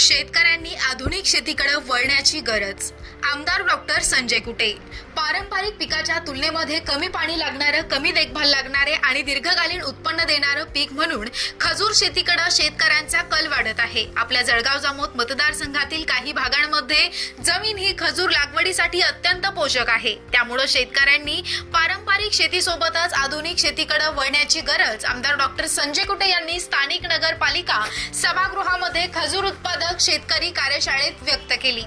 शेतकऱ्यांनी आधुनिक शेतीकडे वळण्याची गरज. आमदार डॉक्टर संजय कुटे. पारंपरिक पिकाच्या तुलनेमध्ये कमी पाणी लागणारं कमी देखभाल लागणारे आणि दीर्घकालीन उत्पन्न देणारं पीक म्हणून खजूर शेतीकडे शेतकऱ्यांचा कल वाढत आहे. आपल्या जळगाव जामोद मतदारसंघातील काही भागांमध्ये जमीन ही खजूर लागवडीसाठी अत्यंत पोषक आहे. त्यामुळे शेतकऱ्यांनी पारंपरिक शेतीसोबतच आधुनिक शेतीकडे वळण्याची गरज आमदार डॉक्टर संजय कुटे यांनी स्थानिक नगरपालिका सभागृहामध्ये खजूर शेतकरी कार्यशाळेत व्यक्त केली.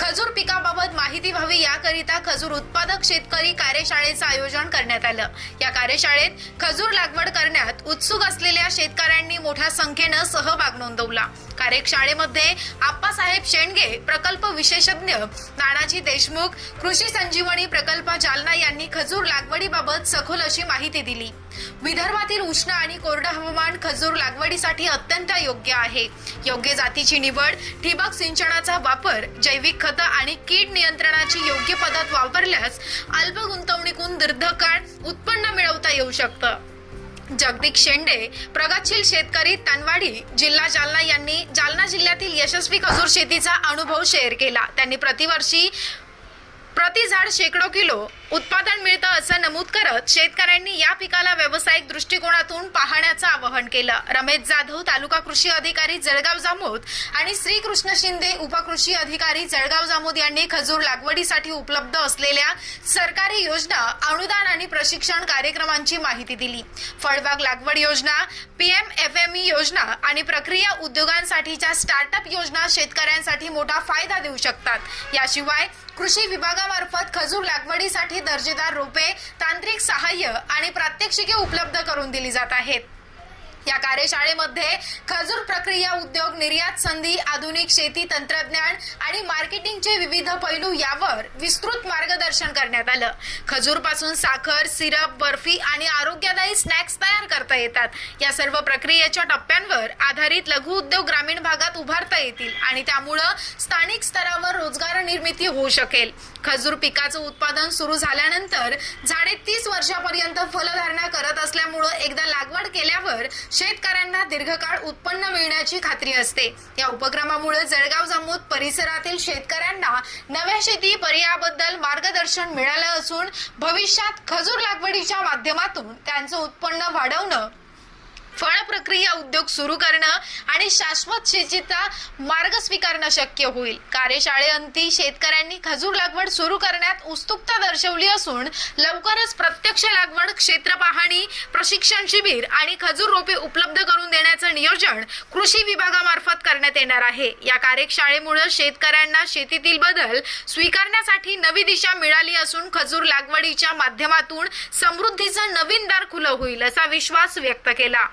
खजूर पिकाबाबत माहिती व्हावी याकरिता खजूर उत्पादक शेतकरी कार्यशाळेचं आयोजन करण्यात आलं. या कार्यशाळेत खजूर लागवड करण्यात उत्सुक असलेल्या शेतकऱ्यांनी मोठ्या संख्येनं सहभाग नोंदवला. कार्यशाळेमध्ये आप्पासाहेब शेंडगे प्रकल्प विशेषज्ञ नानाजी देशमुख कृषी संजीवनी प्रकल्प जालना यांनी खजूर लागवडीबाबत सखोल अशी माहिती दिली. विदर्भातील उष्ण आणि कोरडं हवामान खजूर लागवडीसाठी अत्यंत योग्य आहे. योग्य जातीची निवड ठिबक सिंचनाचा वापर जैविक खतं आणि कीड नियंत्रणाची योग्य पद्धत वापरल्यास अल्प गुंतवणुकीतून दीर्घकाळ उत्पन्न मिळवता येऊ शकतं. जगदीक शेंडे प्रगतशील शेतकरी तनवाडी जिल्हा जालना यांनी जालना जिल्ह्यातील यशस्वी खजूर शेतीचा अनुभव शेअर केला. त्यांनी प्रतिवर्षी प्रति झाड शेकडो किलो उत्पादन मिळतं असं नमूद करत शेतकऱ्यांनी या पिकाला व्यावसायिक दृष्टिकोनातून पाहण्याचं आवाहन केलं. रमेश जाधव तालुका कृषी अधिकारी जळगाव जामोद आणि श्रीकृष्ण शिंदे उपकृषी अधिकारी जळगाव जामोद यांनी खजूर लागवडीसाठी उपलब्ध असलेल्या सरकारी योजना अनुदान आणि प्रशिक्षण कार्यक्रमांची माहिती दिली. फळबाग लागवड योजना पीएम एफएमई योजना आणि प्रक्रिया उद्योगांसाठीच्या स्टार्टअप योजना शेतकऱ्यांसाठी मोठा फायदा देऊ शकतात. याशिवाय कृषी विभागामार्फत खजूर लागवडीसाठी दर्जेदार रोपे तांत्रिक सहाय्य आणि प्रात्यक्षिके उपलब्ध करून दिली जात आहेत. या कार्यशाळेमध्ये खजूर प्रक्रिया उद्योग निर्यात संधी आधुनिक शेती तंत्रज्ञान आणि मार्केटिंगचे विविध पैलू यावर विस्तृत मार्गदर्शन करण्यात आलं. खजूरपासून साखर सिरप बर्फी आणि आरोग्यदायी स्नॅक्स तयार करता येतात. या सर्व प्रक्रियेच्या टप्प्यांवर आधारित लघु उद्योग ग्रामीण भागात उभारता येतील आणि त्यामुळं स्थानिक स्तरावर रोजगार निर्मिती होऊ शकेल. खजूर पिकाचं उत्पादन सुरू झाल्यानंतर झाडे तीस वर्षापर्यंत फलधारणा करत असल्यामुळं एकदा लागवड केल्यावर शेतकऱ्यांना दीर्घकाळ उत्पन्न मिळण्याची खात्री असते. या उपक्रमामुळे जळगाव जामोद परिसरातील शेतकऱ्यांना नव्या शेती पर्यायाबद्दल मार्गदर्शन मिळालं असून भविष्यात खजूर लागवडीच्या माध्यमातून त्यांचं उत्पन्न वाढवणं फळ प्रक्रिया उद्योग सुरू करणं आणि शाश्वत शेतीचा मार्ग स्वीकारणं शक्य होईल. कार्यशाळेअंती शेतकऱ्यांनी खजूर लागवड सुरू करण्यात उत्सुकता दर्शवली असून लवकरच प्रत्यक्ष लागवड क्षेत्र पाहणी प्रशिक्षण शिबिर आणि खजूर रोपे उपलब्ध करून देण्याचं नियोजन कृषी विभागामार्फत करण्यात येणार आहे. या कार्यशाळेमुळे शेतकऱ्यांना शेतीतील बदल स्वीकारण्यासाठी नवी दिशा मिळाली असून खजूर लागवडीच्या माध्यमातून समृद्धीचं नवीन दार खुलं होईल असा विश्वास व्यक्त केला.